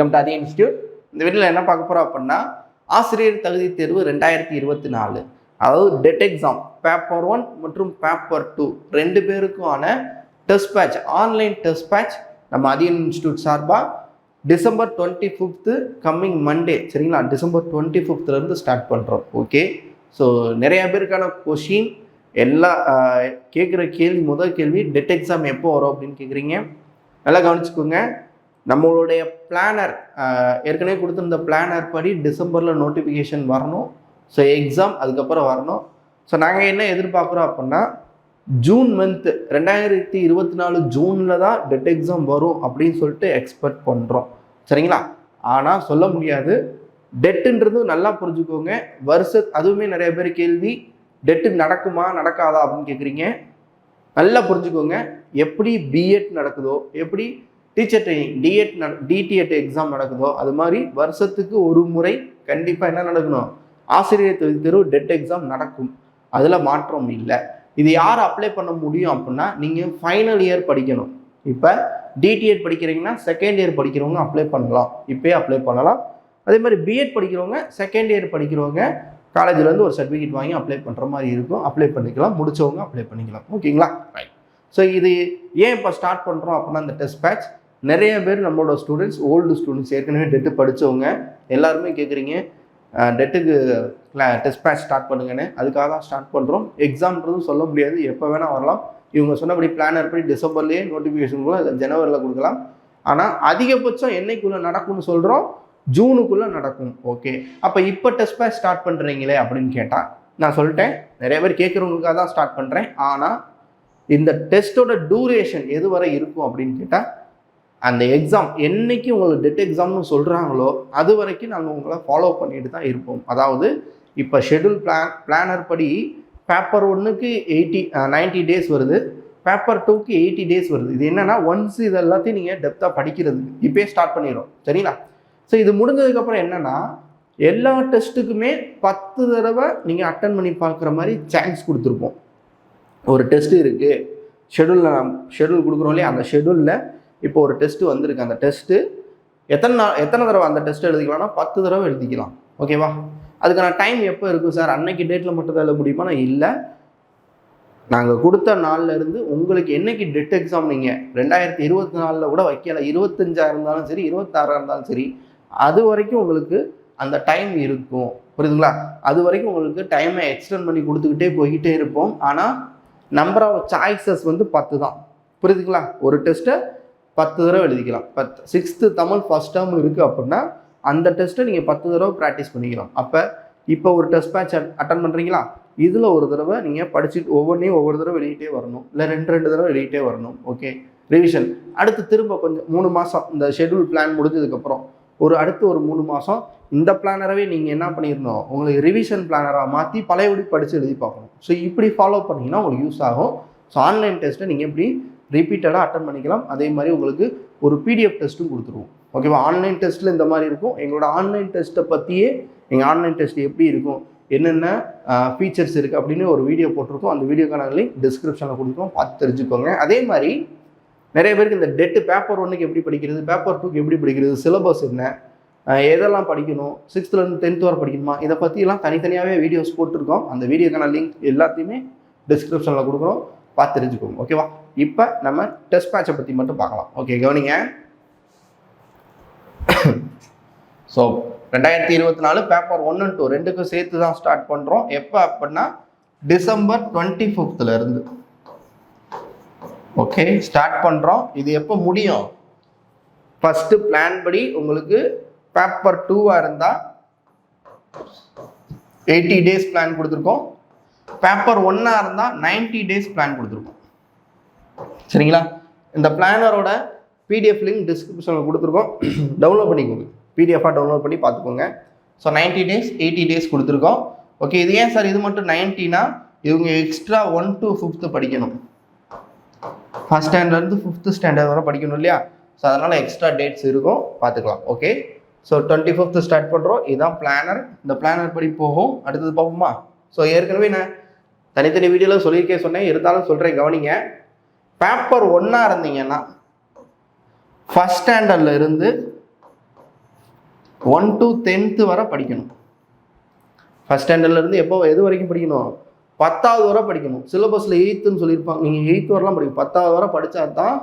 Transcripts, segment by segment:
Welcome to அதே institute இந்த வீட்டில் என்ன பார்க்க போகிறோம் அப்படின்னா ஆசிரியர் தகுதி தேர்வு ரெண்டாயிரத்தி இருபத்தி நாலு. அதாவது டெட் எக்ஸாம் பேப்பர் ஒன் மற்றும் பேப்பர் டூ ரெண்டு பேருக்குமான test batch online test batch நம்ம அதியன் இன்ஸ்டியூட் சார்பாக December twenty fifth coming Monday சரிங்களா டிசம்பர் டுவெண்ட்டி ஃபிஃப்த்லேருந்து ஸ்டார்ட் பண்ணுறோம் ஓகே ஸோ நிறைய பேருக்கான கொஷின் எல்லா கேட்குற கேள்வி முதல் கேள்வி டெட் எக்ஸாம் எப்போ வரும் அப்படின்னு கேட்குறீங்க நல்லா கவனிச்சுக்கோங்க. நம்மளுடைய பிளானர் ஏற்கனவே கொடுத்துருந்த பிளானர் படி டிசம்பரில் நோட்டிஃபிகேஷன் வரணும். ஸோ எக்ஸாம் அதுக்கப்புறம் வரணும். ஸோ நாங்கள் என்ன எதிர்பார்க்குறோம் அப்படின்னா ஜூன் மந்த்து ரெண்டாயிரத்தி இருபத்தி நாலு ஜூனில் தான் டெட் எக்ஸாம் வரும் அப்படின்னு சொல்லிட்டு எக்ஸ்பெக்ட் பண்ணுறோம் சரிங்களா? ஆனால் சொல்ல முடியாது. டெட்டுன்றது நல்லா புரிஞ்சுக்கோங்க. வருஷ அதுவுமே நிறைய பேர் கேள்வி டெட்டு நடக்குமா நடக்காதா அப்படின்னு கேட்குறீங்க நல்லா புரிஞ்சுக்கோங்க. எப்படி பிஎட் நடக்குதோ எப்படி டீச்சர் ட்ரைனிங் டிஎட் நட டிடிஎட் எக்ஸாம் நடக்குதோ அது மாதிரி வருஷத்துக்கு ஒரு முறை கண்டிப்பாக என்ன நடக்கணும்? ஆசிரியர் தகுதி தேர்வு டெட் எக்ஸாம் நடக்கும். அதில் மாற்றம் இல்லை. இது யார் அப்ளை பண்ண முடியும் அப்படின்னா நீங்கள் ஃபைனல் இயர் படிக்கணும். இப்போ டிடிஎட் படிக்கிறீங்கன்னா செகண்ட் இயர் படிக்கிறவங்க அப்ளை பண்ணலாம். இப்போயே அப்ளை பண்ணலாம். அதே மாதிரி பிஎட் படிக்கிறவங்க செகண்ட் இயர் படிக்கிறவங்க காலேஜ்லேருந்து ஒரு சர்டிஃபிகேட் வாங்கி அப்ளை பண்ணுற மாதிரி இருக்கும். அப்ளை பண்ணிக்கலாம். முடிச்சவங்க அப்ளை பண்ணிக்கலாம். ஓகேங்களா ரைட் ஸோ இது ஏன் இப்போ ஸ்டார்ட் பண்ணுறோம் அப்படின்னா அந்த டெஸ்ட் பேட்ச் நிறைய பேர் நம்மளோட ஸ்டூடெண்ட்ஸ் ஓல்டு ஸ்டூடெண்ட்ஸ் ஏற்கனவே டெட்டு படித்தவங்க எல்லாருமே கேட்குறீங்க டெட்டுக்கு டெஸ்ட் பேட்ச் ஸ்டார்ட் பண்ணுங்கன்னு. அதுக்காக தான் ஸ்டார்ட் பண்ணுறோம் எக்ஸாம்ன்றதும் சொல்ல முடியாது. எப்போ வேணால் வரலாம். இவங்க சொன்னபடி பிளானர் படி டிசம்பர்லேயே நோட்டிஃபிகேஷன் கூட ஜனவரியில் கொடுக்கலாம். ஆனால் அதிகபட்சம் என்னைக்குள்ளே நடக்கும்னு சொல்கிறோம் ஜூனுக்குள்ளே நடக்கும். ஓகே அப்போ இப்போ டெஸ்ட் பேட்ச் ஸ்டார்ட் பண்ணுறீங்களே அப்படின்னு கேட்டால் நான் சொல்லிட்டேன். நிறைய பேர் கேட்குறவங்களுக்காக தான் ஸ்டார்ட் பண்ணுறேன் ஆனால் இந்த டெஸ்ட்டோட டூரேஷன் எது வரை இருக்கும் அப்படின்னு கேட்டால் அந்த எக்ஸாம் என்னைக்கு உங்களுக்கு டெட் எக்ஸாம்னு சொல்கிறாங்களோ அது வரைக்கும் நாங்கள் உங்களை ஃபாலோ பண்ணிட்டு தான் இருப்போம். அதாவது இப்போ ஷெட்யூல் பிளான் பிளானர் படி பேப்பர் ஒன்றுக்கு எயிட்டி நைன்ட்டி டேஸ் வருது. பேப்பர் டூக்கு எயிட்டி டேஸ் வருது. இது என்னென்னா ஒன்ஸ் இது எல்லாத்தையும் நீங்கள் டெப்த்தாக படிக்கிறது. இப்போயே ஸ்டார்ட் பண்ணிடும் சரிங்களா? ஸோ இது முடிஞ்சதுக்கப்புறம் என்னென்னா எல்லா டெஸ்ட்டுக்குமே பத்து தடவை நீங்கள் அட்டன் பண்ணி பார்க்குற மாதிரி சான்ஸ் கொடுத்துருப்போம். ஒரு டெஸ்ட் இருக்குது ஷெடியூலில் நான் ஷெடியூல் கொடுக்குறோம் இல்லையா? அந்த ஷெடியூலில் இப்போ ஒரு டெஸ்ட்டு வந்திருக்கு. அந்த டெஸ்ட்டு எத்தனை நாள் எத்தனை தடவை அந்த டெஸ்ட் எழுதிக்கலாம்னா பத்து தடவை எழுதிக்கலாம். ஓகேவா அதுக்கான டைம் எப்போ இருக்கும் சார் அன்னைக்கு டேட்டில் மட்டும் தான் எழுத முடியுமானா இல்லை. நாங்கள் கொடுத்த நாள்லேருந்து உங்களுக்கு என்னைக்கு டெட் எக்ஸாம் நீங்கள் ரெண்டாயிரத்தி இருபத்தி நாலில் கூட வைக்கல. இருபத்தஞ்சா இருந்தாலும் சரி இருபத்தாறாக இருந்தாலும் சரி அது வரைக்கும் உங்களுக்கு அந்த டைம் இருக்கும். புரியுதுங்களா? அது வரைக்கும் உங்களுக்கு டைமை எக்ஸ்டெண்ட் பண்ணி கொடுத்துக்கிட்டே போய்கிட்டே இருப்போம். ஆனால் நம்பர் ஆஃப் சாய்ஸஸ் வந்து பத்து தான் புரியுதுங்களா? ஒரு டெஸ்ட்டை பத்து தடவை எழுதிக்கலாம். பத்து சிக்ஸ்த்து தமிழ் ஃபஸ்ட் டேர்ம் இருக்குது அப்படின்னா அந்த டெஸ்ட்டை நீங்கள் பத்து தடவை ப்ராக்டிஸ் பண்ணிக்கலாம். அப்போ இப்போ ஒரு டெஸ்ட் பேட்ச் அட்டன் பண்ணுறீங்களா இதில் ஒரு தடவை நீங்கள் படிச்சுட்டு ஒவ்வொன்றையும் ஒவ்வொரு தடவை எழுதிட்டே வரணும். இல்லை ரெண்டு ரெண்டு தடவை எழுதிட்டே வரணும். ஓகே ரிவிஷன் அடுத்து திரும்ப கொஞ்சம் மூணு மாதம் இந்த ஷெட்யூல் பிளான் முடிஞ்சதுக்கப்புறம் ஒரு அடுத்து ஒரு மூணு மாதம் இந்த பிளானரவே நீங்கள் என்ன பண்ணிடணும் உங்களுக்கு ரிவிஷன் பிளானராக மாற்றி பழையபடி படித்து எழுதி பார்க்கணும். ஸோ இப்படி ஃபாலோ பண்ணிங்கன்னா உங்களுக்கு யூஸ் ஆகும். ஸோ ஆன்லைன் டெஸ்ட்டை நீங்கள் எப்படி ரிப்பீட்டடாக அட்டன் பண்ணிக்கலாம். அதே மாதிரி உங்களுக்கு ஒரு பிடிஎஃப் டெஸ்ட்டும் கொடுத்துருவோம். ஓகேவா ஆன்லைன் டெஸ்ட்டில் இந்த மாதிரி இருக்கும். எங்களோட ஆன்லைன் டெஸ்ட்டை பற்றியே எங்கள் ஆன்லைன் டெஸ்ட் எப்படி இருக்கும்? என்னென்ன ஃபீச்சர்ஸ் இருக்குது அப்படின்னு ஒரு வீடியோ போட்டிருக்கோம். அந்த வீடியோக்கான லிங்க் டிஸ்கிரிப்ஷனில் கொடுத்துருக்கோம் பார்த்து தெரிஞ்சுக்கோங்க. அதே மாதிரி நிறைய பேருக்கு இந்த டெட்டு பேப்பர் ஒன்றுக்கு எப்படி படிக்கிறது பேப்பர் டூக்கு எப்படி படிக்கிறது சிலபஸ் என்ன எதெல்லாம் படிக்கணும் சிக்ஸ்த்துலேருந்து டென்த் வரை படிக்கணுமா இதை பற்றிலாம் தனித்தனியாகவே வீடியோஸ் போட்டிருக்கோம். அந்த வீடியோக்கான லிங்க் எல்லாத்தையுமே டிஸ்கிரிப்ஷனில் கொடுக்குறோம். பார்த்து தெரிஞ்சுக்கோங்க. ஓகேவா இப்போ நம்ம டெஸ்ட் மேட்சை பற்றி மட்டும் பார்க்கலாம். ஓகே கவனிங்க. ஸோ ரெண்டாயிரத்தி இருபத்தி நாலு பேப்பர் ஒன் அண்ட் டூ ரெண்டுக்கும் சேர்த்து தான் ஸ்டார்ட் பண்ணுறோம் எப்போ அப்படின்னா டிசம்பர் டுவெண்ட்டி ஃபிஃப்த்லேருந்து ஓகே ஸ்டார்ட் பண்ணுறோம் இது எப்போ முடியும்? ஃபஸ்ட்டு பிளான் படி உங்களுக்கு பேப்பர் டூவாக இருந்தால் எயிட்டி டேஸ் பிளான் கொடுத்துருக்கோம். பேப்பர் ஒன்னாக இருந்தால் 90 டேஸ் பிளான் கொடுத்துருக்கோம். சரிங்களா? இந்த பிளானரோட பிடிஎஃப் லிங்க் டிஸ்கிரிப்ஷனில் கொடுத்துருக்கோம். டவுன்லோட் பண்ணிக்கோங்க. பிடிஎஃபாக டவுன்லோட் பண்ணி பார்த்துக்கோங்க. ஸோ 90 டேஸ் எயிட்டி டேஸ் கொடுத்துருக்கோம். ஓகே இது ஏன் சார் இது மட்டும் நைன்ட்டினா இவங்க எக்ஸ்ட்ரா ஒன் டு ஃபிஃப்த்து படிக்கணும். ஃபஸ்ட் ஸ்டாண்டர்ட்லேருந்து ஃபிஃப்த்து ஸ்டாண்டர்ட் வரை படிக்கணும் இல்லையா? ஸோ அதனால் எக்ஸ்ட்ரா டேட்ஸ் இருக்கும். பார்த்துக்கலாம். Okay so twenty fifth start பண்ணுறோம் இதுதான் பிளானர் இந்த பிளானர் படி போகும். அடுத்தது பார்ப்போமா? ஸோ ஏற்கனவே நான் தனித்தனி வீடியோவில் சொல்லியிருக்கேன் சொன்னேன். இருந்தாலும் சொல்கிறேன் கவனிங்க. பேப்பர் ஒன்றா இருந்தீங்கன்னா ஃபஸ்ட் ஸ்டாண்டர்டில் இருந்து ஒன் டு டென்த்து வரை படிக்கணும். ஃபஸ்ட் ஸ்டாண்டர்ட்லேருந்து எப்போ எது வரைக்கும் படிக்கணும்? பத்தாவது வரை படிக்கணும். சிலபஸில் எயித்துன்னு சொல்லியிருப்பாங்க. நீங்கள் எயித்து வரலாம் படிக்கணும் பத்தாவது வரை படித்தா தான்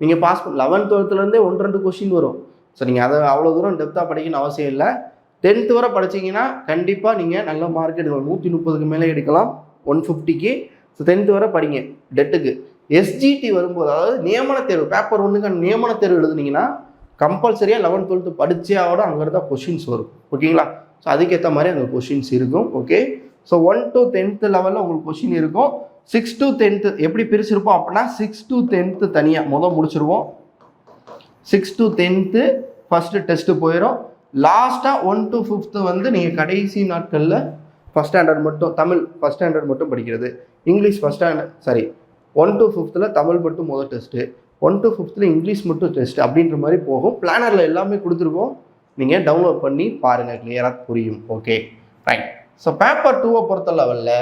நீங்கள் பாஸ் பண்ண லெவன்த் டுவெல்த்துலேருந்தே ஒன்று ரெண்டு கொஷின் வரும். ஸோ நீங்கள் அதை அவ்வளோ தூரம் டெப்த்தாக படிக்கணும்னு அவசியம் இல்லை. டென்த்து வரை படிச்சீங்கன்னா கண்டிப்பாக நீங்கள் நல்ல மார்க் எடுக்கலாம். நூற்றி முப்பதுக்கு மேலே எடுக்கலாம். ஒன் ஃபிஃப்டிக்கு ஸோ டென்த்து வரை படிங்க. டெட்டுக்கு எஸ்ஜிடி வரும்போது அதாவது நியமன தேர்வு பேப்பர் ஒன்றுக்கான நியமன தேர்வு எழுதுனீங்கன்னா கம்பல்சரியாக லெவன்த் டுவெல்த்து படிச்சே ஆகட அங்கேருந்து தான் கொஷின்ஸ் வரும். ஓகேங்களா ஸோ அதுக்கேற்ற மாதிரி அந்த கொஷின்ஸ் இருக்கும். Okay so one to tenth லெவலில் உங்களுக்கு கொஷின் இருக்கும். சிக்ஸ் டு டென்த்து எப்படி பிரிச்சிருப்போம் அப்படின்னா சிக்ஸ் டு டென்த்து தனியாக மொதல் முடிச்சிருவோம். Six to tenth first test போயிடும் லாஸ்ட்டாக ஒன் டு ஃபிஃப்த்து வந்து நீங்கள் கடைசி நாட்களில் ஃபஸ்ட் ஸ்டாண்டர்ட் மட்டும் தமிழ் ஃபஸ்ட் ஸ்டாண்டர்ட் மட்டும் படிக்கிறது. English first standard sorry one to ஃபிஃப்த்தில் Tamil மட்டும் முதல் டெஸ்ட்டு ஒன் டு ஃபிஃப்த்தில் இங்கிலீஷ் மட்டும் டெஸ்ட் அப்படின்ற மாதிரி போகும். பிளானரில் எல்லாமே கொடுத்துருக்கோம் நீங்கள் டவுன்லோட் பண்ணி பாருங்கள் கிளியராக புரியும். ஓகே ரைட் ஸோ பேப்பர் டூவை பொறுத்த லெவலில்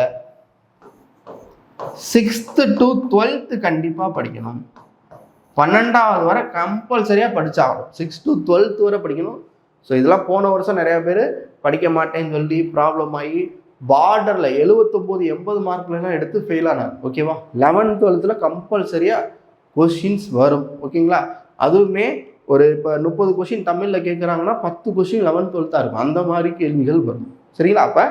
சிக்ஸ்த்து டு டுவெல்த்து கண்டிப்பாக படிக்கணும். பன்னெண்டாவது வரை கம்பல்சரியாக படித்தாகணும் சிக்ஸ் டு டுவெல்த்து வரை படிக்கணும். ஸோ இதெல்லாம் போன வருஷம் நிறையா பேர் படிக்க மாட்டேன்னு சொல்லி ப்ராப்ளம் ஆகி பார்டரில் எழுபத்தொம்போது எண்பது மார்க்லாம் எடுத்து ஃபெயில் ஆனாங்க. ஓகேவா லெவன்த் டுவெல்த்தில் கம்பல்சரியாக கொஷின்ஸ் வரும். ஓகேங்களா அதுவுமே ஒரு இப்போ முப்பது கொஷின் தமிழில் கேட்குறாங்கன்னா பத்து கொஷின் லெவன்த் டுவெல்த்தாக இருக்கும். அந்த மாதிரி கேள்விகள் வரும். சரிங்களா? அப்போ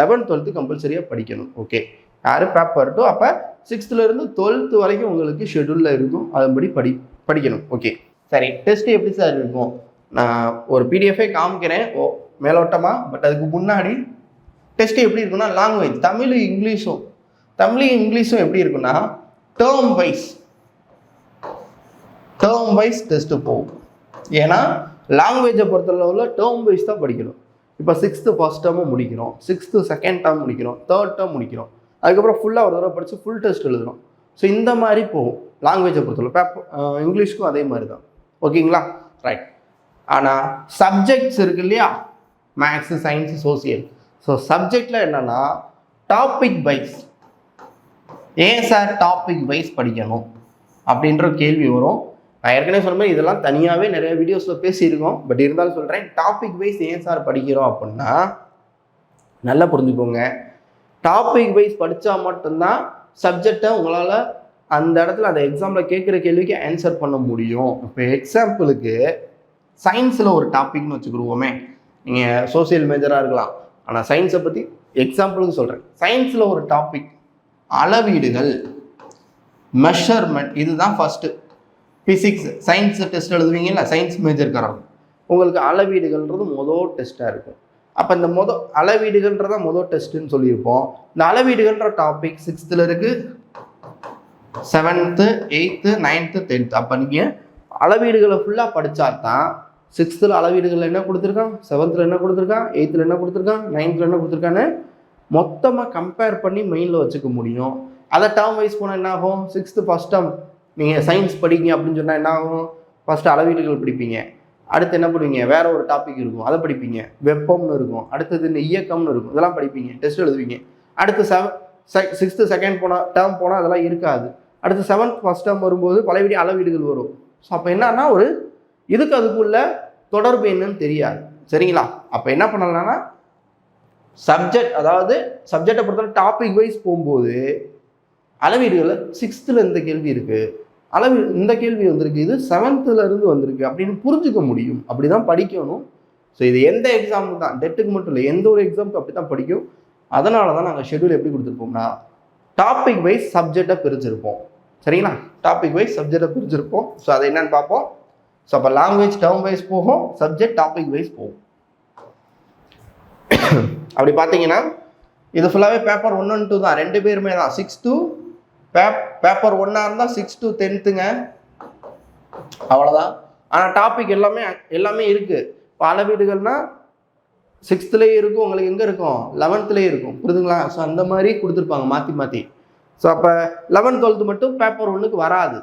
லெவன்த் டுவெல்த்து கம்பல்சரியாக படிக்கணும். ஓகே யார் பேப்பர் டூ அப்போ சிக்ஸ்த்துலேருந்து டுவெல்த்து வரைக்கும் உங்களுக்கு ஷெடியூலில் இருக்கும். அதன்படி படி படிக்கணும். ஓகே சரி டெஸ்ட் எப்படி சார் இருக்கும்? நான் ஒரு பிடிஎஃபே காமிக்கிறேன். ஓ மேலோட்டமாக பட் அதுக்கு முன்னாடி டெஸ்ட் எப்படி இருக்குன்னா லாங்குவேஜ் தமிழ் இங்கிலீஷும் தமிழ் இங்கிலீஷும் எப்படி இருக்குன்னா term wise term wise test போகும். ஏன்னா லாங்குவேஜை பொறுத்தளவில் டேர்ம் வைஸ் தான் படிக்கணும். இப்போ சிக்ஸ்த்து ஃபஸ்ட் டேர்மும் முடிக்கிறோம். சிக்ஸ்த்து செகண்ட் டேர்ம் முடிக்கிறோம். தேர்ட் டேர்ம் முடிக்கிறோம். அதுக்கப்புறம் ஃபுல்லாக ஒரு தடவை படித்து ஃபுல் டெஸ்ட் எழுதுறோம். ஸோ இந்த மாதிரி போகும். லாங்குவேஜை பொறுத்தளவு. பேப்பர் இங்கிலீஷ்க்கும் அதே மாதிரி தான். ஓகேங்களா ரைட் ஆனால் சப்ஜெக்ட்ஸ் இருக்கு இல்லையா? மேக்ஸு சயின்ஸு சோசியல் ஸோ சப்ஜெக்டில் என்னென்னா டாபிக் வைஸ் ஏன் சார் டாபிக் வைஸ் படிக்கணும்? அப்படின்ற கேள்வி வரும். நான் ஏற்கனவே சொன்ன மாதிரி இதெல்லாம் தனியாகவே நிறைய வீடியோஸில் பேசியிருக்கோம். பட் இருந்தாலும் சொல்கிறேன் டாபிக் வைஸ் ஏன் சார் படிக்கிறோம் அப்படின்னா நல்லா புரிஞ்சுக்கோங்க. டாபிக் வைஸ் படித்தா மட்டும்தான் சப்ஜெக்டை உங்களால் அந்த இடத்துல அந்த எக்ஸாமில் கேட்குற கேள்விக்கு ஆன்சர் பண்ண முடியும். இப்போ எக்ஸாம்பிளுக்கு சயின்ஸில் ஒரு டாபிக்னு வச்சுக்கிடுவோமே. நீங்கள் சோசியல் மேஜராக இருக்கலாம். ஆனால் சயின்ஸை பற்றி எக்ஸாம்பிளுக்கு சொல்கிறேன் சயின்ஸில் ஒரு டாபிக் அளவீடுகள் மெஷர்மெண்ட் இதுதான் ஃபஸ்ட்டு ஃபிசிக்ஸ் சயின்ஸ் டெஸ்ட் எழுதுவீங்கல்ல சயின்ஸ் மேஜர்காரங்க உங்களுக்கு அளவீடுகள்ன்றது மொதல் டெஸ்ட்டாக இருக்கும். அப்போ இந்த மொத அளவீடுகள்ன்றத மொதல் டெஸ்ட்டுன்னு சொல்லியிருப்போம். இந்த அளவீடுகள்ன்ற டாபிக் சிக்ஸ்த்தில் இருக்குது செவன்த்து எயித்து நைன்த்து டென்த்து அப்போ நீங்கள் அளவீடுகளை ஃபுல்லாக படித்தா தான் சிக்ஸ்த்தில் அளவீடுகள் என்ன கொடுத்துருக்கான்? செவன்த்தில் என்ன கொடுத்துருக்கான்? எயித்தில் என்ன கொடுத்துருக்கான்? நைன்த்தில் என்ன கொடுத்துருக்கான்னு மொத்தமாக கம்பேர் பண்ணி மெயினில் வச்சுக்க முடியும். அதை டேர்ம் வைஸ் போனால் என்ன ஆகும்? சிக்ஸ்த்து ஃபஸ்ட் டேர்ம் நீங்கள் சயின்ஸ் படிங்க அப்படின்னு சொன்னால் என்ன ஆகும்? ஃபஸ்ட்டு அளவீடுகள் படிப்பீங்க. அடுத்து என்ன பண்ணுவீங்க வேற ஒரு டாபிக் இருக்கும். அதை படிப்பீங்க. வெப்பம்னு இருக்கும். அடுத்தது இந்த இயக்கம்னு இருக்கும். இதெல்லாம் படிப்பீங்க. டெஸ்ட் எழுதுவீங்க. அடுத்து செவன் சிக்ஸ்த்து செகண்ட் போனால் டேர்ம் போனால் அதெல்லாம் இருக்காது. அடுத்து செவன்த் ஃபஸ்ட் டேர்ம் வரும்போது பழையபடி அளவீடுகள் வரும். ஸோ அப்போ என்னன்னா ஒரு இதுக்கு அதுக்குள்ள தொடர்பு என்னன்னு தெரியாது. சரிங்களா? அப்போ என்ன பண்ணலாம்னா சப்ஜெக்ட் அதாவது சப்ஜெக்டை பொறுத்தவரை டாபிக் வைஸ் போகும்போது அளவீடுகளில் சிக்ஸ்த்தில் இந்த கேள்வி இருக்குது அளவு இந்த கேள்வி வந்திருக்கு இது செவன்த்துலேருந்து வந்திருக்கு அப்படின்னு புரிஞ்சுக்க முடியும். அப்படி தான் படிக்கணும். ஸோ இது எந்த எக்ஸாமுக்கு தான்? டெட்டுக்கு மட்டும் இல்லை எந்த ஒரு எக்ஸாமுக்கு அப்படி தான் படிக்கும். அதனால தான் நாங்கள் ஷெட்யூல் எப்படி கொடுத்துருப்போம்னா டாபிக் வைஸ் சப்ஜெக்டை பிரிச்சிருப்போம். சரிங்களா? டாபிக் வைஸ் சப்ஜெக்டை பிரிச்சிருப்போம். ஸோ அதை என்னன்னு பார்ப்போம். ஸோ அப்போ லாங்குவேஜ் டேர்ம் வைஸ் போகும் சப்ஜெக்ட் டாபிக் வைஸ் போகும். அப்படி பார்த்தீங்கன்னா இது ஃபுல்லாகவே பேப்பர் ஒன் ஒன் டூ தான். ரெண்டு பேருமே தான். சிக்ஸ் டூ பேப் பேப்பர் ஒன்னாக இருந்தால் சிக்ஸ் டூ டென்த்துங்க அவ்வளோதான் ஆனால் டாபிக் எல்லாமே எல்லாமே இருக்குது இப்போ வீடுகள்னால் சிக்ஸ்த்துலேயே இருக்கும். உங்களுக்கு எங்கே இருக்கும்? லெவன்த்துலேயே இருக்கும். புரியுதுங்களா? ஸோ அந்த மாதிரி கொடுத்துருப்பாங்க. மாற்றி மாற்றி ஸோ அப்போ லெவன்த் டுவெல்த்து மட்டும் பேப்பர் ஒன்றுக்கு வராது.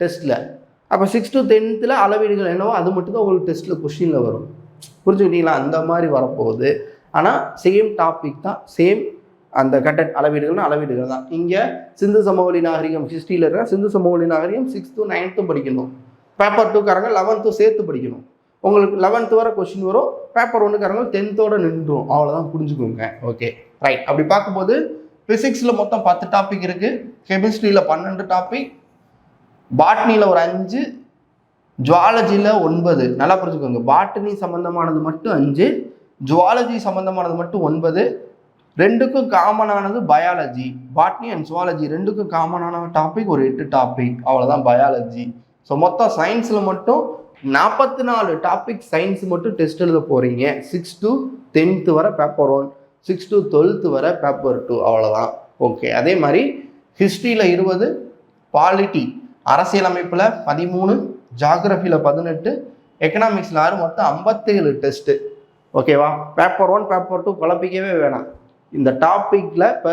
டெஸ்ட்டில் அப்போ சிக்ஸ் டு டென்த்தில் அளவீடுகள் என்னவோ அது மட்டும்தான் உங்களுக்கு டெஸ்ட்டில் கொஷினில் வரும். புரிஞ்சுக்கிட்டீங்களா அந்த மாதிரி வரப்போகுது. ஆனால் சேம் டாபிக் தான் சேம் அந்த கட்டட் அளவீடுகள்னு அளவீடுகள் தான். இங்கே சிந்து சமவெளி நாகரிகம் ஹிஸ்ட்ரியில் இருக்கிற சிந்து சமவெளி நாகரிகம் சிக்ஸ்த்து நைன்த்தும் படிக்கணும். பேப்பர் டூக்காரங்க லெவன்த்தும் சேர்த்து படிக்கணும். உங்களுக்கு லெவன்த்து வர கொஷின் வரும். பேப்பர் ஒன்றுக்காரங்க டென்த்தோட நின்றுடும் அவ்வளோதான் புரிஞ்சுக்கோங்க. ஓகே ரைட் அப்படி பார்க்கும்போது ஃபிசிக்ஸில் மொத்தம் பத்து டாபிக் இருக்குது கெமிஸ்ட்ரியில் பன்னெண்டு டாபிக் பாட்னியில் ஒரு அஞ்சு ஜுவாலஜியில் ஒன்பது. நல்லா புரிஞ்சுக்கோங்க. பாட்டனி சம்மந்தமானது மட்டும் அஞ்சு ஜுவாலஜி சம்மந்தமானது மட்டும் ஒன்பது. ரெண்டுக்கும் காமனானது பயாலஜி. பாட்னி அண்ட் ஜுவாலஜி ரெண்டுக்கும் காமனான டாபிக் ஒரு எட்டு டாபிக் அவ்வளோதான் பயாலஜி. ஸோ மொத்தம் சயின்ஸில் மட்டும் நாற்பத்தி நாலு டாபிக் சயின்ஸ் மட்டும் டெஸ்ட் எழுத போகிறீங்க சிக்ஸ் டு டென்த்து வர paper one six to twelfth வர பேப்பர் டூ அவ்வளோதான் ஓகே அதே மாதிரி ஹிஸ்ட்ரியில் இருபது பாலிட்டி அரசியலமைப்பில் பதிமூணு ஜாகிரஃபியில் பதினெட்டு எக்கனாமிக்ஸில் ஆறு மொத்தம் ஐம்பத்தேழு டெஸ்ட்டு ஓகேவா பேப்பர் ஒன் பேப்பர் டூ குழப்பிக்கவே வேணாம். இந்த டாப்பிக்கில் இப்போ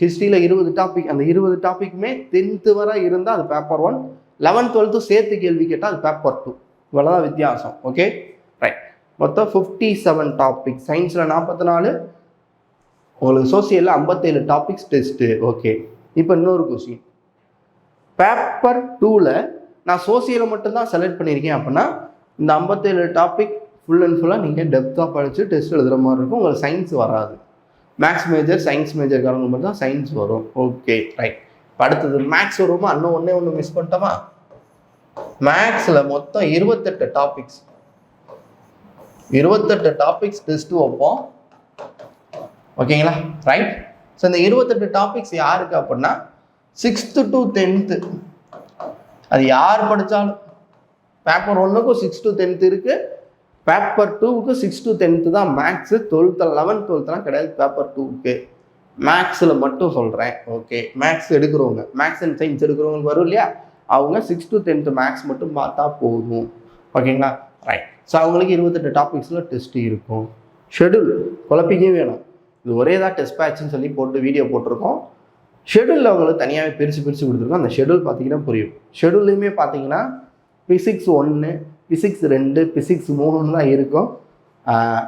ஹிஸ்ட்ரியில் இருபது டாபிக் அந்த இருபது டாப்பிக்குமே டென்த்து வரை இருந்தால் அது பேப்பர் ஒன் லெவன்த் டுவெல்த்து சேர்த்து கேள்வி கேட்டால் அது பேப்பர் டூ இவ்வளோதான் வித்தியாசம் ஓகே ரைட் மொத்தம் ஃபிஃப்டி செவன் டாபிக் சயின்ஸில் நாற்பத்தி நாலு உங்களுக்கு சோசியலில் ஐம்பத்தேழு டாபிக்ஸ் டெஸ்ட்டு ஓகே இப்போ இன்னொரு கொஸ்டின் பேப்பர் டூவில் நான் சோசியலை மட்டும்தான் செலக்ட் பண்ணியிருக்கேன் அப்படின்னா இந்த ஐம்பத்தேழு டாபிக் ஃபுல் அண்ட் ஃபுல்லாக நீங்கள் டெப்த்தாக படித்து டெஸ்ட் எழுதுகிற மாதிரி இருக்கும். உங்களுக்கு சயின்ஸ் வராது. மேக்ஸ் மேஜர் சயின்ஸ் மேஜர்காரங்க மட்டும் தான் சயின்ஸ் வரும். ஓகே ரைட் அடுத்தது மேக்ஸ் வருமா? இன்னும் ஒன்றே ஒன்று மிஸ் பண்ணிட்டோமா? மேக்ஸில் மொத்தம் இருபத்தெட்டு டாபிக்ஸ் இருபத்தெட்டு டாபிக்ஸ் டெஸ்ட் வைப்போம். ஓகேங்களா ரைட் ஸோ இந்த இருபத்தெட்டு டாபிக்ஸ் யாருக்கு அப்படின்னா சிக்ஸ்த்து டு டென்த்து அது யார் படித்தாலும் பேப்பர் ஒன்றுக்கும் சிக்ஸ் டு டென்த்து இருக்குது பேப்பர் டூவுக்கு சிக்ஸ் டு டென்த்து தான் மேக்ஸு டுவெல்த்து லெவன்த் டுவெல்த்லாம் கிடையாது. பேப்பர் டூவுக்கு மேக்ஸில் மட்டும் சொல்கிறேன் ஓகே மேக்ஸ் எடுக்கிறவங்க மேக்ஸ் அண்ட் சயின்ஸ் எடுக்கிறவங்களுக்கு வரும் இல்லையா? அவங்க சிக்ஸ் டு டென்த்து மேக்ஸ் மட்டும் பார்த்தா போதும். ஓகேங்களா ரைட் ஸோ அவங்களுக்கு இருபத்தெட்டு டாபிக்ஸில் டெஸ்ட் இருக்கும். ஷெடியூல் குழப்பிக்கவே வேணும். இது ஒரே தான் டெஸ்ட் பேட்ச்னு சொல்லி போட்டு வீடியோ போட்டிருக்கோம். ஷெடியூலில் அவங்களுக்கு தனியாகவே பிரித்து பிரித்து கொடுத்துருக்கோம். அந்த ஷெடியூல் பார்த்தீங்கன்னா புரியும். ஷெடியூல்லையுமே பார்த்தீங்கன்னா ஃபிசிக்ஸ் ஒன்று ஃபிசிக்ஸ் ரெண்டு ஃபிசிக்ஸ் மூணுன்னு தான் இருக்கும்.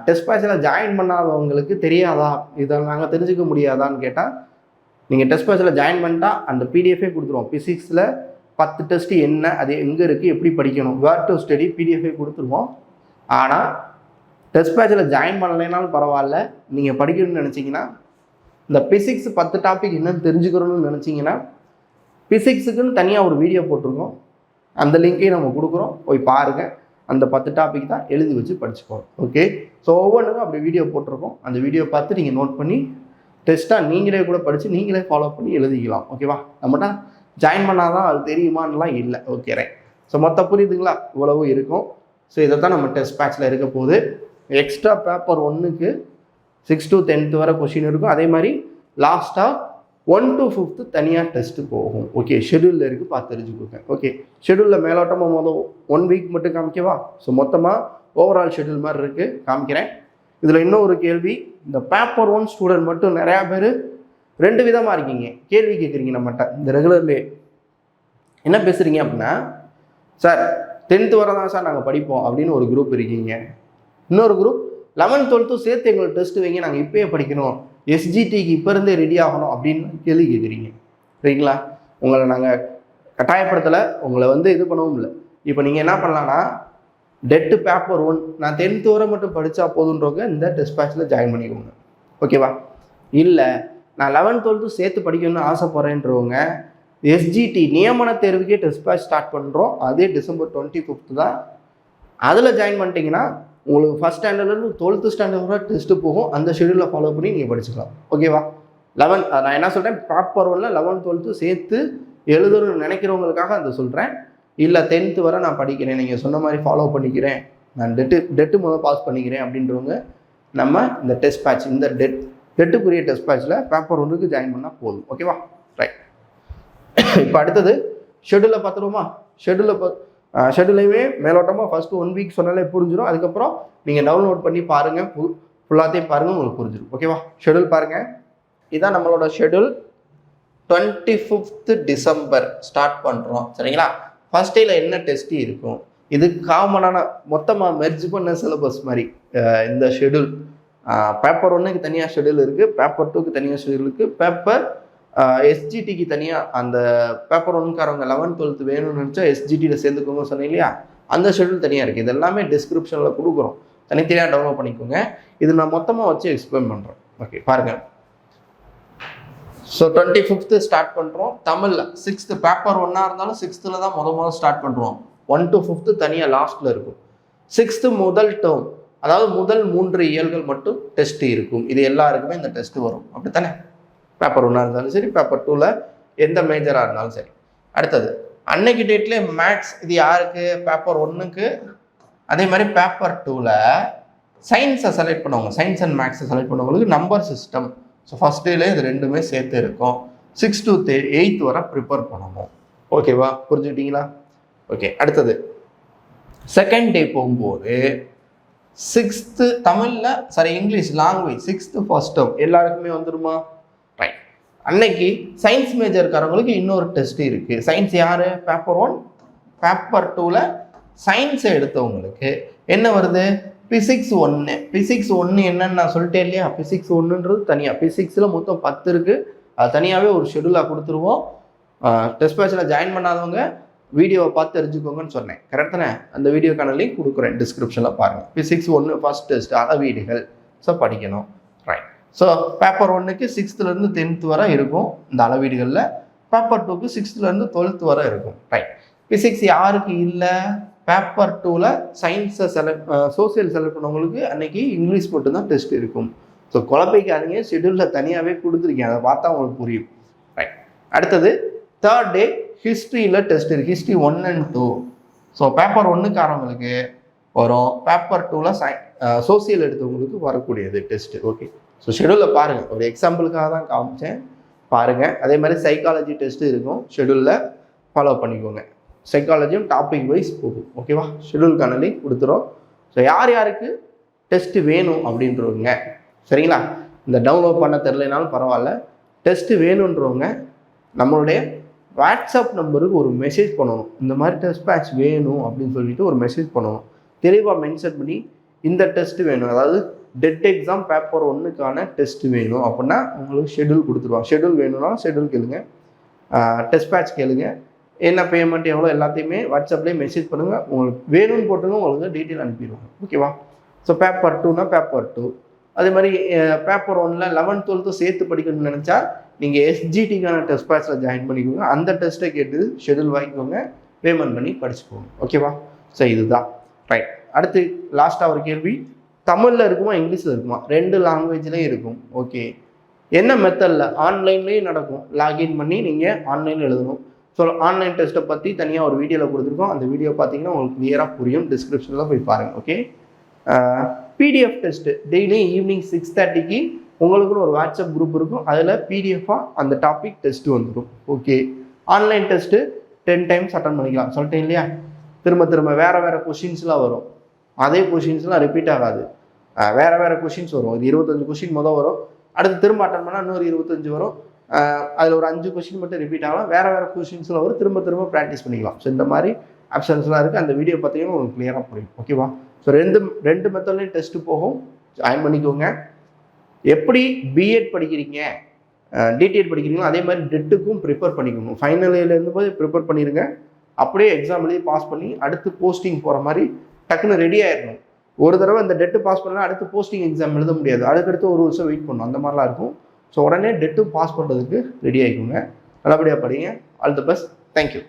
டெஸ்ட் பேட்சில் ஜாயின் பண்ணாதவங்களுக்கு தெரியாதா? இதை நாங்கள் தெரிஞ்சுக்க முடியாதான்னு கேட்டால் நீங்கள் டெஸ்ட் பேட்சில் ஜாயின் பண்ணிட்டா அந்த பிடிஎஃபே கொடுத்துருவோம். ஃபிசிக்ஸில் பத்து டெஸ்ட்டு என்ன அது எங்கே இருக்குது எப்படி படிக்கணும்? வேர் டு ஸ்டடி பிடிஎஃபே கொடுத்துருவோம். ஆனால் டெஸ்ட் பேட்சில் ஜாயின் பண்ணலைனாலும் பரவாயில்ல. நீங்கள் படிக்கணும்னு நினச்சிங்கன்னா இந்த பிசிக்ஸ் பத்து டாபிக் என்னன்னு தெரிஞ்சுக்கணும்னு நினச்சிங்கன்னா ஃபிசிக்ஸுக்குன்னு தனியாக ஒரு வீடியோ போட்டிருக்கோம். அந்த லிங்க்கையும் நம்ம கொடுக்குறோம். போய் பாருங்கள் அந்த பத்து டாபிக் தான் எழுதி வச்சு படிச்சுக்கோங்க. ஓகே ஸோ ஒவ்வொன்றுக்கும் அப்படி வீடியோ போட்டிருக்கோம். அந்த வீடியோ பார்த்து நீங்கள் நோட் பண்ணி டெஸ்ட்டாக நீங்களே கூட படித்து நீங்களே ஃபாலோ பண்ணி எழுதிக்கலாம். ஓகேவா நம்மகிட்ட ஜாயின் பண்ணாதான் அது தெரியுமான்லாம் இல்லை. ஓகே ரைட் ஸோ மொத்த புரியுதுங்களா? இவ்வளவு இருக்கும். ஸோ இதை தான் நம்ம டெஸ்ட் பேட்சில் இருக்க போகுது. எக்ஸ்ட்ரா பேப்பர் ஒன்றுக்கு சிக்ஸ் டு டென்த்து வர கொஷின் இருக்கும். அதே மாதிரி லாஸ்ட்டாக ஒன் டு ஃபிஃப்த்து தனியாக டெஸ்ட்டு போகும். ஓகே ஷெடியூலில் இருக்குது பார்த்து தெரிஞ்சுக்கோங்க ஓகே ஷெடியூலில் மேலோட்டமாக மொதல் ஒன் வீக் மட்டும் காமிக்கவா? ஸோ மொத்தமாக ஓவரால் ஷெடியூல் மாதிரி இருக்குது காமிக்கிறேன். இதில் இன்னும் ஒரு கேள்வி இந்த பேப்பர் ஒன் ஸ்டூடெண்ட் மட்டும் நிறையா பேர் ரெண்டு விதமாக இருக்கீங்க. கேள்வி கேட்குறீங்க நம்மகிட்ட இந்த ரெகுலர்லே என்ன பேசுகிறீங்க அப்படின்னா சார் டென்த்து வர தான் சார் நாங்கள் படிப்போம் அப்படின்னு ஒரு குரூப் இருக்கீங்க. இன்னொரு குரூப் லெவன்த் டுவெல்த்தும் சேர்த்து எங்களுக்கு டெஸ்ட் வைங்க நாங்கள் இப்போயே படிக்கணும். எஸ்ஜிடிக்கு இப்போ இருந்தே ரெடி ஆகணும் அப்படின்னு கேள்வி கேட்குறீங்க சரிங்களா? உங்களை நாங்கள் கட்டாயப்படுத்தலை உங்களை வந்து இது பண்ணவும் இல்லை. இப்போ நீங்கள் என்ன பண்ணலான்னா டெட்டு பேப்பர் ஒன் நான் டென்த்து வரை மட்டும் படித்தா போதுன்றவங்க இந்த டெஸ்ட் பேட்சில் ஜாயின் பண்ணிக்கோங்க. ஓகேவா இல்லை நான் லெவன்த் டுவெல்த்து சேர்த்து படிக்கணும்னு ஆசைப்பட்றேன்றவங்க எஸ்ஜிடி நியமன தேர்வுக்கே டெஸ்ட் பேட்ச் ஸ்டார்ட் பண்ணுறோம் அதே டிசம்பர் டுவெண்ட்டி ஃபிஃப்த்து தான். அதில் ஜாயின் பண்ணிட்டீங்கன்னா உங்களுக்கு ஃபஸ்ட் ஸ்டாண்டர்ட்லேருந்து டுவெல்த்து ஸ்டாண்டர்ட் வரை டெஸ்ட்டு போகும். அந்த ஷெடியூலில் ஃபாலோ பண்ணி நீங்கள் படிச்சுக்கலாம். ஓகேவா லெவன் நான் என்ன சொல்கிறேன் ப்ராப்பர் ஒன்றில் லெவன் டுவெல்த்து சேர்த்து எழுதணும்னு நினைக்கிறவங்களுக்காக அதை சொல்கிறேன் இல்லை டென்த்து வரை நான் படிக்கிறேன். நீங்கள் சொன்ன மாதிரி ஃபாலோ பண்ணிக்கிறேன். நான் டெட்டு டெட்டு முதல் பாஸ் பண்ணிக்கிறேன் அப்படின்றவங்க நம்ம இந்த டெஸ்ட் பேட்ச் இந்த டெட் டெட்டுக்குரிய டெஸ்ட் பேட்சில் பேப்பர் ஒன்றுக்கு ஜாயின் பண்ணால் போதும். ஓகேவா ரைட் இப்போ அடுத்தது ஷெடியூலை பார்த்துருவோமா? ஷெடியூலை பா ஷெட்யூலையுமே மேலோட்டமாக ஃபஸ்ட்டு ஒன் வீக் சொன்னாலே புரிஞ்சிடும் அதுக்கப்புறம் நீங்கள் டவுன்லோட் பண்ணி பாருங்கள் ஃபுல் ஃபுல்லாத்தையும் பாருங்கள் உங்களுக்கு புரிஞ்சிடும் ஓகேவா ஷெடியூல் பாருங்கள் இதான் நம்மளோட schedule twenty fifth December start பண்ணுறோம் சரிங்களா? ஃபஸ்ட் டேயில் என்ன டெஸ்ட்டு இருக்கும்? இது காமனான மொத்தமாக மெர்ஜ் பண்ண சிலபஸ் மாதிரி இந்த ஷெடியூல் பேப்பர் ஒன்றுக்கு தனியாக ஷெடியூல் இருக்குது பேப்பர் டூக்கு தனியாக ஷெடியூல் இருக்குது பேப்பர் எஸ்ஜிடிக்கு தனியாக அந்த பேப்பர் ஒன்றுக்காரவங்க லெவன்த் டுவெல்த் வேணும்னு நினச்சா எஸ்ஜிடியில் சேர்ந்துக்கோங்க சொன்னேன் இல்லையா? அந்த ஷெடியூல் தனியாக இருக்குது இது எல்லாமே டிஸ்கிரிப்ஷனில் கொடுக்குறோம். தனித்தனியாக டவுன்லோட் பண்ணிக்கோங்க. இது நான் மொத்தமாக வச்சு எக்ஸ்பிளைன் பண்ணுறேன் ஓகே பாருங்கள் ஸோ டுவெண்ட்டி ஃபிஃப்த்து ஸ்டார்ட் பண்ணுறோம் தமிழில் சிக்ஸ்த்து பேப்பர் ஒன்றா இருந்தாலும் சிக்ஸ்த்தில் தான் முத முதல் ஸ்டார்ட் பண்ணுறோம் ஒன் டு ஃபிஃப்த்து தனியாக லாஸ்ட்டில் இருக்கும். சிக்ஸ்த்து முதல் டேர்ம் அதாவது முதல் மூன்று இயல்கள் மட்டும் டெஸ்ட் இருக்கும். இது எல்லாருக்குமே இந்த டெஸ்ட் வரும். அப்படித்தானே? பேப்பர் ஒன்னாக இருந்தாலும் சரி பேப்பர் டூவில் எந்த மேஜராக இருந்தாலும் சரி. அடுத்தது அன்னைக்கு டேட்லேயே மேக்ஸ் இது யாருக்கு? பேப்பர் ஒன்றுக்கு அதே மாதிரி பேப்பர் டூவில் சயின்ஸை செலக்ட் பண்ணுவாங்க சயின்ஸ் அண்ட் மேக்ஸை செலக்ட் பண்ணவங்களுக்கு number system so first day இது ரெண்டுமே சேர்த்து இருக்கும். சிக்ஸ் டு எயித் வரை ப்ரிப்பேர் பண்ணணும். ஓகேவா புரிஞ்சுக்கிட்டீங்களா? ஓகே அடுத்தது. செகண்ட் டே போகும்போது சிக்ஸ்த்து தமிழில் sorry English language sixth first term எல்லாருக்குமே வந்துருமா? அன்னைக்கு சயின்ஸ் மேஜர்காரவங்களுக்கு இன்னொரு டெஸ்ட் இருக்குது சயின்ஸ் யார்? பேப்பர் ஒன் பேப்பர் டூவில் சயின்ஸை எடுத்தவங்களுக்கு என்ன வருது? பிசிக்ஸ் ஒன்று பிசிக்ஸ் ஒன்று என்னன்னு நான் சொல்லிட்டேன் இல்லையா? பிசிக்ஸ் ஒன்றுன்றது தனியாக பிசிக்ஸில் மொத்தம் பத்து இருக்குது அது தனியாகவே ஒரு ஷெடியூலாக கொடுத்துருவோம். டெஸ்ட் பேட்சில் ஜாயின் பண்ணாதவங்க வீடியோவை பார்த்து தெரிஞ்சுக்கோங்கன்னு சொன்னேன். கரெக்டானே அந்த வீடியோக்கான லிங்க் கொடுக்குறேன் டிஸ்கிரிப்ஷனில் பாருங்கள் பிசிக்ஸ் ஒன்று ஃபஸ்ட் டெஸ்ட் அளவீடுகள். ஸோ படிக்கணும். ஸோ பேப்பர் ஒன்றுக்கு சிக்ஸ்த்துலேருந்து டென்த் வரை இருக்கும் இந்த அளவீடுகளில். பேப்பர் டூக்கு சிக்ஸ்த்துலேருந்து டுவெல்த் வரை இருக்கும். ரைட் ஃபிசிக்ஸ் யாருக்கு இல்லை? பேப்பர் டூவில் சயின்ஸை செலக்ட் சோசியல் செலக்ட் பண்ணவங்களுக்கு அன்றைக்கி இங்கிலீஷ் மட்டும்தான் டெஸ்ட் இருக்கும். ஸோ குழப்பைக்காதீங்க. ஷெடியூலில் தனியாகவே கொடுத்துருக்கேன் அதை பார்த்தா உங்களுக்கு புரியும். ரைட் அடுத்தது தேர்ட் டே ஹிஸ்ட்ரியில் டெஸ்ட் இருக்குது history one and two so paper ஒன்றுக்காரவங்களுக்கு வரும். பேப்பர் டூவில் சை சோசியல் எடுத்தவங்களுக்கு வரக்கூடியது டெஸ்ட்டு ஓகே ஸோ ஷெடியூலில் பாருங்கள் ஒரு எக்ஸாம்பிளுக்காக தான் காமிச்சேன். பாருங்கள் அதே மாதிரி சைக்காலஜி டெஸ்ட்டு இருக்கும். ஷெடியூலில் ஃபாலோ பண்ணிக்கோங்க. சைக்காலஜியும் டாபிக் வைஸ் போகும். ஓகேவா ஷெடியூலுக்கான லிங்க் கொடுத்துரும் ஸோ யார் யாருக்கு டெஸ்ட்டு வேணும் அப்படின்றவங்க. சரிங்களா? இந்த டவுன்லோட் பண்ண தெரிலனாலும் பரவாயில்ல. டெஸ்ட்டு வேணுன்றவங்க நம்மளுடைய வாட்ஸ்அப் நம்பருக்கு ஒரு மெசேஜ் பண்ணணும். இந்த மாதிரி டெஸ்ட் பேட்ச் வேணும் அப்படின்னு சொல்லிட்டு ஒரு மெசேஜ் பண்ணணும். தெளிவாக மென்ஷன் பண்ணி இந்த டெஸ்ட்டு வேணும். அதாவது டெட் எக்ஸாம் பேப்பர் ஒன்றுக்கான டெஸ்ட் வேணும். அப்படின்னா உங்களுக்கு ஷெடியூல் கொடுத்துருவாங்க ஷெடியூல் வேணும்னா ஷெடியூல் கேளுங்க. டெஸ்ட் பேட்ச் கேளுங்க. என்ன பேமெண்ட் எவ்வளோ எல்லாத்தையுமே வாட்ஸ்அப்லேயே மெசேஜ் பண்ணுங்கள் உங்களுக்கு வேணும்னு போட்டுங்க உங்களுக்கு டீட்டெயில் அனுப்பிடுவாங்க ஓகேவா ஸோ பேப்பர் டூனா பேப்பர் டூ அதே மாதிரி பேப்பர் ஒன்ல லெவன்த் டுவெல்த்தும் சேர்த்து படிக்கணும்னு நினச்சா நீங்கள் எஸ்ஜிடிக்கான டெஸ்ட் பேட்சில் ஜாயின் பண்ணிக்கோங்க. அந்த டெஸ்ட்டை கேட்டு ஷெடியூல் வாங்கிக்கோங்க. பேமெண்ட் பண்ணி படிச்சுக்கோங்க. ஓகேவா ஸோ இதுதான். ரைட் அடுத்து லாஸ்ட்டாக ஒரு கேள்வி. தமிழில் இருக்குமா இங்கிலீஷில் இருக்குமா? ரெண்டு லாங்குவேஜ்லேயும் இருக்கும். ஓகே என்ன மெத்தடில் ஆன்லைன்லேயும் நடக்கும். லாகின் பண்ணி நீங்கள் ஆன்லைனில் எழுதணும். ஸோ ஆன்லைன் டெஸ்ட்டை பற்றி தனியாக ஒரு வீடியோவில் கொடுத்துருக்கோம். அந்த வீடியோ பார்த்தீங்கன்னா உங்களுக்கு கிளியராக புரியும். டிஸ்கிரிப்ஷனில் போய் பாருங்கள் okay PDF test daily evening six தேர்ட்டிக்கு உங்களுக்குன்னு ஒரு வாட்ஸ்அப் குரூப் இருக்கும். அதில் பிடிஎஃபாக அந்த டாபிக் டெஸ்ட்டு வந்துடும் okay online test ten times attend பண்ணிக்கலாம். சொல்லிட்டேன் இல்லையா? திரும்ப திரும்ப வேறு வேறு கொஷின்ஸ்லாம் வரும். அதே கொஷின்ஸ்லாம் ரிப்பீட் ஆகாது. வேறு வேற கொஷின்ஸ் வரும். இது இருபத்தஞ்சு கொஷின் மொதல் வரும். அடுத்து திரும்ப அட்டன் பண்ணால் இன்னொரு இருபத்தஞ்சு வரும். அதில் ஒரு அஞ்சு கொஷின் மட்டும் ரிப்பீட் ஆகலாம். வேறு வேறு கொஷின்ஸில் வரும். திரும்ப திரும்ப ப்ராக்டிஸ் பண்ணிக்கலாம். ஸோ இந்த மாதிரி ஆப்ஷன்ஸ்லாம் இருக்குது அந்த வீடியோ பார்த்தீங்கன்னா உங்களுக்கு கிளியராக புரியும். ஓகேவா ஸோ ரெண்டு ரெண்டு மெத்தட்லேயும் டெஸ்ட்டு போகும். ஜாயின் பண்ணிக்கோங்க. எப்படி பிஎட் படிக்கிறீங்க? டிடிஎட் படிக்கிறீங்களோ அதே மாதிரி டெட்டுக்கும் ப்ரிப்பேர் பண்ணிக்கணும். ஃபைனல் இயர்லேருந்து போய் ப்ரிப்பேர் பண்ணிடுங்க அப்படியே எக்ஸாம் எழுதி பாஸ் பண்ணி அடுத்து போஸ்டிங் போகிற மாதிரி டக்குன்னு ரெடி ஆயிடணும் ஒரு தடவை அந்த டெட்டு பாஸ் பண்ணால் அடுத்து போஸ்டிங் எக்ஸாம் எழுத முடியாது. அதுக்கடுத்து ஒரு வருஷம் வெயிட் பண்ணணும். அந்த மாதிரிலாம் இருக்கும். ஸோ உடனே டெட்டு பாஸ் பண்ணுறதுக்கு ரெடி ஆகிக்கோங்க நல்லபடியாக படிங்க. All the best thank you